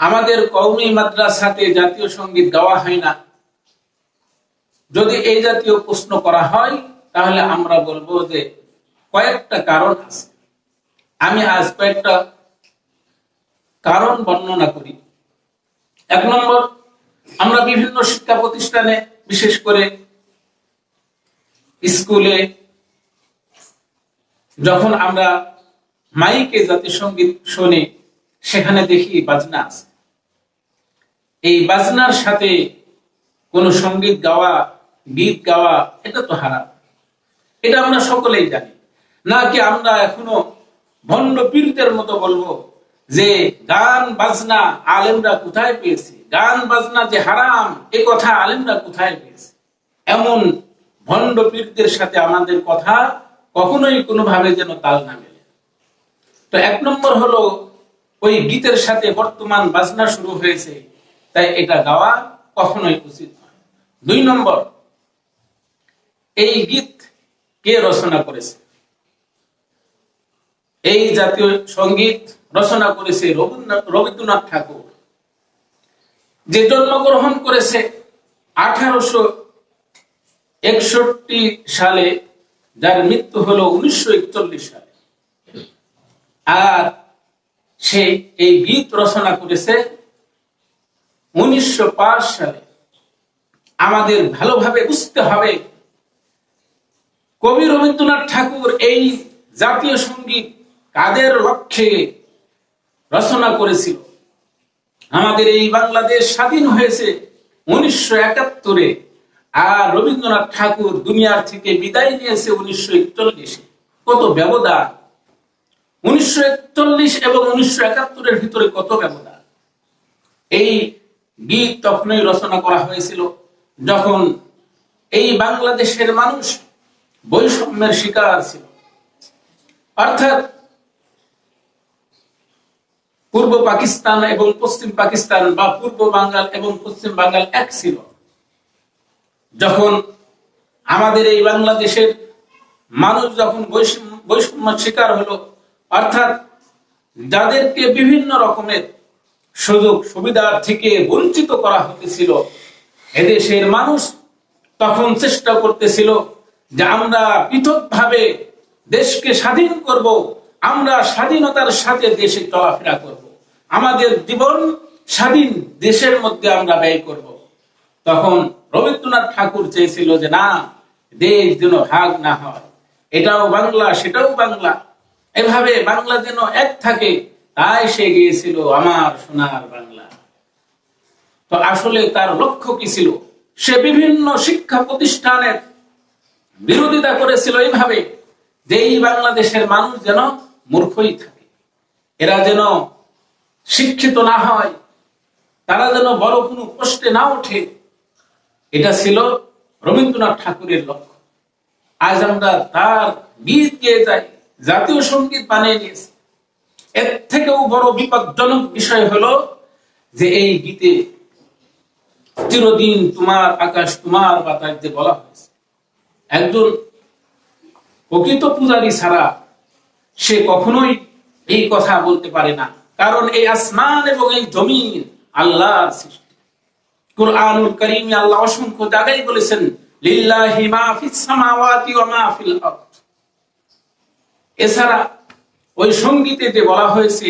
আমাদের কৌমি মাদ্রাসাতে জাতীয় সংগীত গাওয়া হয় না। যদি এই জাতীয় প্রশ্ন করা হয়, তাহলে আমরা বলব যে কয়েকটা কারণ আছে। আমি আজ কয়েকটা কারণ বর্ণনা করি। এক নম্বর, আমরা বিভিন্ন শিক্ষা প্রতিষ্ঠানে, বিশেষ করে স্কুলে, যখন আমরা মাইকে জাতীয় সংগীত শুনি সেখানে দেখি বাজনা আছে। এই বাজনার সাথে কোনো সংগীত গাওয়া, গীত গাওয়া, এটা তো হারাম। এটা আমরা সকলেই জানি। না কি আমরা এখনও ভণ্ড পীরদের মতো বলব যে গান, বাজনা আলেমরা কোথায় পেয়েছে? গান, বাজনা যে হারাম, এ কথা আলেমরা কোথায় পেয়েছে? এমন ভণ্ড পীরদের সাথে আমাদের কথা কখনোই কোনোভাবে যেন তাল না মেলে। তো এক নম্বর হলো ওই গীতের সাথে বর্তমান বাজনা শুরু হয়েছে, তাই এটা গাওয়া কখনোই উচিত নয়। দুই নম্বর, এই গীত কে রচনা করেছে? এই জাতীয় সংগীত রচনা করেছে রবীন্দ্রনাথ ঠাকুর। যে জন্মগ্রহণ করেছে আঠারোশো একষট্টি সালে, যার মৃত্যু হলো উনিশশো একচল্লিশ সালে। আর সে এই গীত রচনা করেছে উনিশশো সালে। আমাদের ভালোভাবে বুঝতে হবে, কবি রবীন্দ্রনাথ ঠাকুর এই জাতীয় সংগীত কাদের লক্ষ্যে রচনা করেছিল? আমাদের এই বাংলাদেশ স্বাধীন হয়েছে উনিশশো একাত্তরে, আর রবীন্দ্রনাথ ঠাকুর দুনিয়ার থেকে বিদায় নিয়েছে উনিশশো একচল্লিশে। কত ব্যবধান উনিশশো একচল্লিশ এবং উনিশশো একাত্তরের ভিতরে কত ব্যবধান? এই গীত তখনই রচনা করা হয়েছিল যখন এই বাংলাদেশের মানুষ বৈষম্যের শিকার ছিল। অর্থাৎ পূর্ব পাকিস্তান এবং পশ্চিম পাকিস্তান বা পূর্ব বাঙ্গাল এবং পশ্চিম বাঙ্গাল এক ছিল। যখন আমাদের এই বাংলাদেশের মানুষ যখন বৈষম্য শিকার হলো অর্থাৎ যাদেরকে বিভিন্ন রকমের সুযোগ সুবিধার থেকে বঞ্চিত করা হতেছিল, এদেশের মানুষ তখন চেষ্টা করতেছিল যে আমরা পৃথকভাবে দেশকে স্বাধীন করব, আমরা স্বাধীনতার সাথে দেশে চলাফেরা করব। আমাদের জীবন স্বাধীন দেশের মধ্যে আমরা ব্যয় করব। তখন রবীন্দ্রনাথ ঠাকুর চেয়েছিল যে, না, দেশ যেন ভাগ না হয়। এটাও বাংলা, সেটাও বাংলা। এভাবে বাংলা যেন এক থাকে, তাই সে গিয়েছিল আমার সোনার বাংলা। তো আসলে তার লক্ষ্য কি ছিল? সে বিভিন্ন শিক্ষা প্রতিষ্ঠানের বিরোধিতা করেছিল এইভাবে, যে এই বাংলাদেশের মানুষ যেন মূর্খই থাকে। এরা যেন শিক্ষিত না হয়, তারা যেন বড় কোনো কষ্টে না ওঠে, এটা ছিল রবীন্দ্রনাথ ঠাকুরের লক্ষ্য। আজ আমরা তার গীত গেয়ে যাই। জাতীয় সংগীত বানিয়ে নিয়েছি। এর থেকেও বড় বিপজ্জনক বিষয় হলো যে এই গীতে চিরদিন তোমার আকাশ তোমার বাতাস যে বলা হয়েছে। একজন প্রকৃত পূজারী ছাড়া সে কখনোই এই কথা বলতে পারে না। কারণ এই আসমান এবং এই জমিন আল্লাহর সৃষ্টি। কুরআনুল করিমে আল্লাহ অসংখ্য জায়গায় বলেছেন, লিল্লাহি মা সামাওয়াতি ওয়া মা আরদ। এছাড়া ওই সঙ্গীতে যে বলা হয়েছে,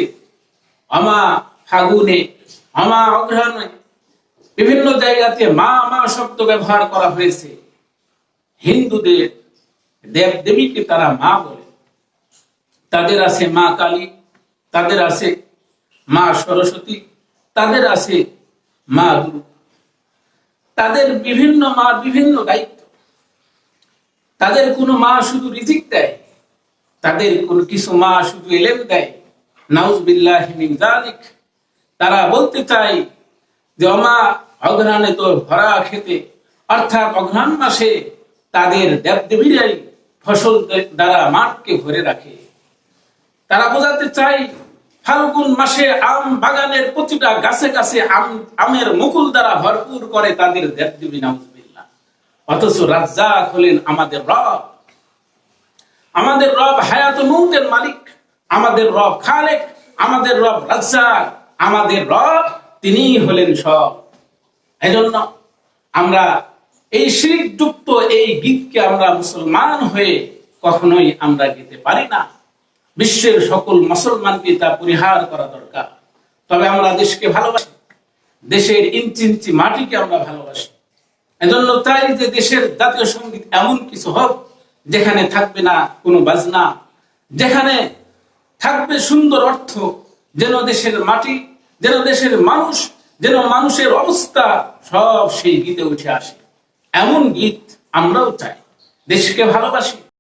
আমা ফাগুনে, আমা অগ্রহণে বিভিন্ন জায়গাতে মা মা শব্দ ব্যবহার করা হয়েছে। হিন্দুদের দেব দেবীকে তারা মা বলে। তাদের আছে মা কালী, তাদের আছে মা সরস্বতী, তাদের আছে মা গুরু তাদের বিভিন্ন মা বিভিন্ন দায়িত্ব। তাদের কোনো মা শুধু রিজিক দেয় তাদের কোন কিছু মা শুধু এলেম দেয়। নাউজবিল্লাহ মিন জালিক তারা বলতে চায় যে, অমা অঘ্রাণে তো ভরা খেতে অর্থাৎ অঘ্রাণ মাসে তাদের দেবদেবীরাই ফসল দ্বারা মাঠকে ভরে রাখে। তারা বোঝাতে চাই ফাল্গুন মাসে আম বাগানের প্রতিটা গাছে গাছে আম আমের মুকুল দ্বারা ভরপুর করে তাদের দেবদেবী নাউজবিল্লাহ অথচ রাজ্জাক হলেন আমাদের রব। আমাদের রব হায়াত মৌতের মালিক, আমাদের রব খালেক, আমাদের রব রাজ্জাক, আমাদের রব তিনিই হলেন সব। এজন্য আমরা এই শিরিক যুক্ত এই গীতকে আমরা মুসলমান হয়ে কখনোই আমরা গেতে পারি না। বিশ্বের সকল মুসলমানকে তা পরিহার করা দরকার। তবে আমরা দেশকে ভালোবাসি, দেশের ইঞ্চি ইঞ্চি মাটিকে আমরা ভালোবাসি। এজন্য চাই যে দেশের জাতীয় সংগীত এমন কিছু হোক যেখানে থাকবে না কোনো বাজনা, যেখানে থাকবে সুন্দর অর্থ, যেন দেশের মাটি, যেন দেশের মানুষ, যেন মানুষের অবস্থা, সব সেই গীতে উঠে আসে। এমন গীত আমরাও চাই, দেশকে ভালোবাসি